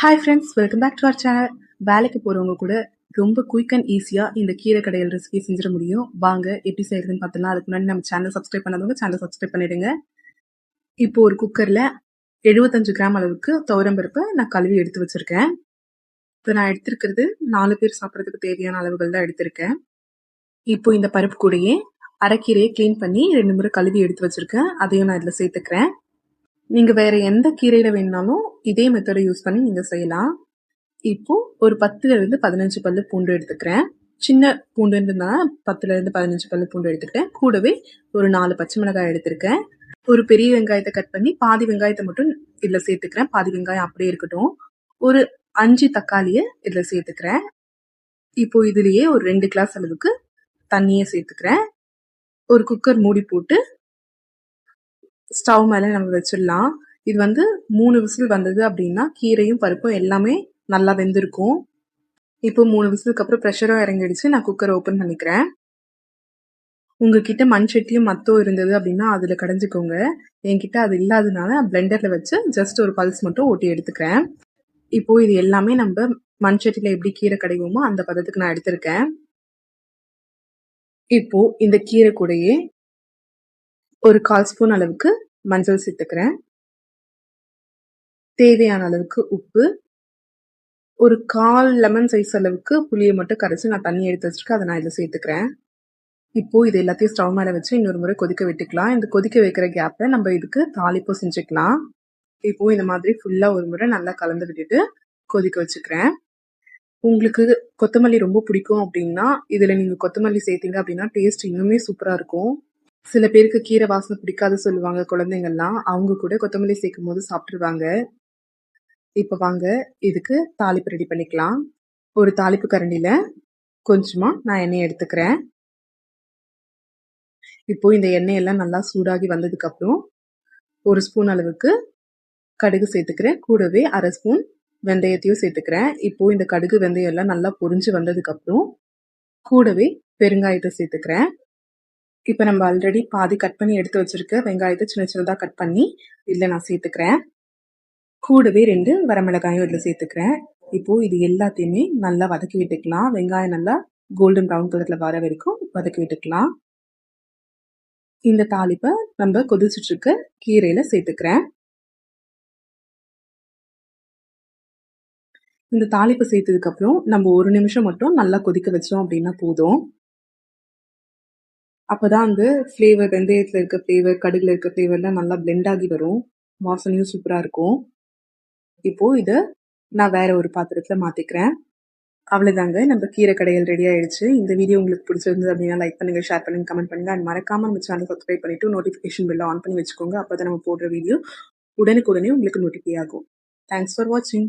Hi friends welcome back to our channel வேலைக்கு போகிறவங்க கூட ரொம்ப குயிக் அண்ட் ஈஸியாக இந்த கீரை கடையில் ரெசிபி செஞ்சிட முடியும். வாங்க எப்படி செய்யறதுன்னு பார்த்தலாம் அதுக்கு முன்னாடி நம்ம சேனல் சப்ஸ்கிரைப் பண்ணாதவங்க சேனல் சப்ஸ்கிரைப் பண்ணிடுங்க. இப்போ ஒரு குக்கரில் எழுபத்தஞ்சு கிராம் அளவுக்கு துவரம்பருப்பை நான் கழுவி எடுத்து வச்சுருக்கேன். இப்போ நான் எடுத்திருக்கிறது நாலு பேர் சாப்பிட்றதுக்கு தேவையான அளவுகள் தான் எடுத்திருக்கேன். இப்போ இந்த பருப்பு கூடையே அரைக்கீரையை க்ளீன் பண்ணி ரெண்டு முறை கழுவி எடுத்து வச்சுருக்கேன். அதையும் நான் இதில் சேர்த்துக்கிறேன். நீங்கள் வேறு எந்த கீரையில் வேணுனாலும் இதே மெத்தடை யூஸ் பண்ணி நீங்கள் செய்யலாம். இப்போது ஒரு பத்துலேருந்து பதினஞ்சு பல்லு பூண்டு எடுத்துக்கிறேன். சின்ன பூண்டுன்றதுனால பத்துலேருந்து பதினஞ்சு பல்லு பூண்டு எடுத்துக்கிட்டேன். கூடவே ஒரு நாலு பச்சை மிளகாய் எடுத்திருக்கேன். ஒரு பெரிய வெங்காயத்தை கட் பண்ணி பாதி வெங்காயத்தை மட்டும் இதில் சேர்த்துக்கிறேன். பாதி வெங்காயம் அப்படியே இருக்கட்டும். ஒரு அஞ்சு தக்காளியை இதில் சேர்த்துக்கிறேன். இப்போ இதுலேயே ஒரு ரெண்டு கிளாஸ் அளவுக்கு தண்ணியை சேர்த்துக்கிறேன். ஒரு குக்கர் மூடி போட்டு ஸ்டவ் மேலே நம்ம வச்சிடலாம். இது வந்து மூணு விசில் வந்தது அப்படின்னா கீரையும் பருப்பும் எல்லாமே நல்லா வெந்திருக்கும். இப்போ மூணு விசிலுக்கு அப்புறம் ப்ரெஷரும் இறங்கிடுச்சு. நான் குக்கரை ஓப்பன் பண்ணிக்கிறேன். உங்ககிட்ட மண் சட்டியும் மத்தம் இருந்தது அப்படின்னா அதில் கடைஞ்சிக்கோங்க. என்கிட்ட அது இல்லாததுனால பிளெண்டரில் வச்சு ஜஸ்ட் ஒரு பல்ஸ் மட்டும் ஓட்டி எடுத்துக்கிறேன். இப்போ இது எல்லாமே நம்ம மண் சட்டியில் எப்படி கீரை கடைவோமோ அந்த பதத்துக்கு நான் எடுத்திருக்கேன். இப்போ இந்த கீரை கூடையே ஒரு கால் ஸ்பூன் அளவுக்கு மஞ்சள் சேர்த்துக்கிறேன். தேவையான அளவுக்கு உப்பு. ஒரு கால் லெமன் சைஸ் அளவுக்கு புளியை மட்டும் கரைச்சி நான் தண்ணி எடுத்து வச்சுருக்கேன் அதை நான் இதில் சேர்த்துக்கிறேன். இப்போது இது எல்லாத்தையும் ஸ்டவ் மேலே வச்சு இன்னொரு முறை கொதிக்க விட்டுக்கலாம். இந்த கொதிக்க வைக்கிற கேப்பில் நம்ம இதுக்கு தாளிப்பு செஞ்சுக்கலாம். இப்போது இந்த மாதிரி ஃபுல்லாக ஒரு முறை நல்லா கலந்து விட்டுட்டு கொதிக்க வச்சுக்கிறேன். உங்களுக்கு கொத்தமல்லி ரொம்ப பிடிக்கும் அப்படின்னா இதில் நீங்கள் கொத்தமல்லி சேர்த்தீங்க அப்படின்னா டேஸ்ட் இன்னுமே சூப்பராக இருக்கும். சில பேருக்கு கீரை வாசனை பிடிக்காது சொல்லுவாங்க குழந்தைங்கள்லாம். அவங்க கூட கொத்தமல்லி சேர்க்கும் போது சாப்பிட்ருவாங்க இப்போ வாங்க இதுக்கு தாளிப்பு ரெடி பண்ணிக்கலாம். ஒரு தாளிப்பு கரண்டியில் கொஞ்சமாக நான் எண்ணெய் எடுத்துக்கிறேன். இப்போ இந்த எண்ணெயெல்லாம் நல்லா சூடாகி வந்ததுக்கப்புறம் ஒரு ஸ்பூன் அளவுக்கு கடுகு சேர்த்துக்கிறேன். கூடவே அரை ஸ்பூன் வெந்தயத்தையும் சேர்த்துக்கிறேன். இப்போ இந்த கடுகு வெந்தயம் எல்லாம் நல்லா பொரிஞ்சு வந்ததுக்கப்புறம் கூடவே பெருங்காயத்தை சேர்த்துக்கிறேன். இப்போ நம்ம ஆல்ரெடி பாதி கட் பண்ணி எடுத்து வச்சிருக்க வெங்காயத்தை சின்ன சின்னதாக கட் பண்ணி இதில் நான் சேர்த்துக்கிறேன். கூடவே ரெண்டு வரமிளகாயும் இதில் சேர்த்துக்கிறேன். இப்போது இது எல்லாத்தையுமே நல்லா வதக்கி விட்டுக்கலாம். வெங்காயம் நல்லா கோல்டன் ப்ரௌன் கலரில் வர வரைக்கும் வதக்கி விட்டுக்கலாம். இந்த தாளிப்பை நம்ம கொதிச்சுட்ருக்க கீரையில் சேர்த்துக்கிறேன். இந்த தாளிப்பு சேர்த்ததுக்கப்புறம் நம்ம ஒரு நிமிஷம் மட்டும் நல்லா கொதிக்க வச்சோம் அப்படின்னா போதும். அப்போ தான் வந்து ஃப்ளேவர் வெந்தயத்தில் இருக்க ஃப்ளேவர் கடுகில் இருக்க ஃப்ளேவர்லாம் நல்லா பிளெண்ட் ஆகி வரும். வாசனையும் சூப்பராக இருக்கும். இப்போது இதை நான் வேறு ஒரு பாத்திரத்தில் மாற்றிக்கிறேன் அவ்வளோதாங்க நம்ம கீரை கடைகள் ரெடி ஆயிடுச்சு. இந்த வீடியோ உங்களுக்கு பிடிச்சிருந்தது அப்படின்னா லைக் பண்ணுங்கள் ஷேர் பண்ணுங்கள் கமெண்ட் பண்ணுங்கள் அண்ட் மறக்காமல் நம்ம சேனல் சப்ஸ்கிரைப் பண்ணிவிட்டு நோட்டிஃபிகேஷன் பில்லை ஆன் பண்ணி வச்சுக்கோங்க. அப்போ தான் நம்ம போடுற வீடியோ உடனுக்குடனே உங்களுக்கு நோட்டிஃபை ஆகும். தேங்க்ஸ் ஃபார் வாட்சிங்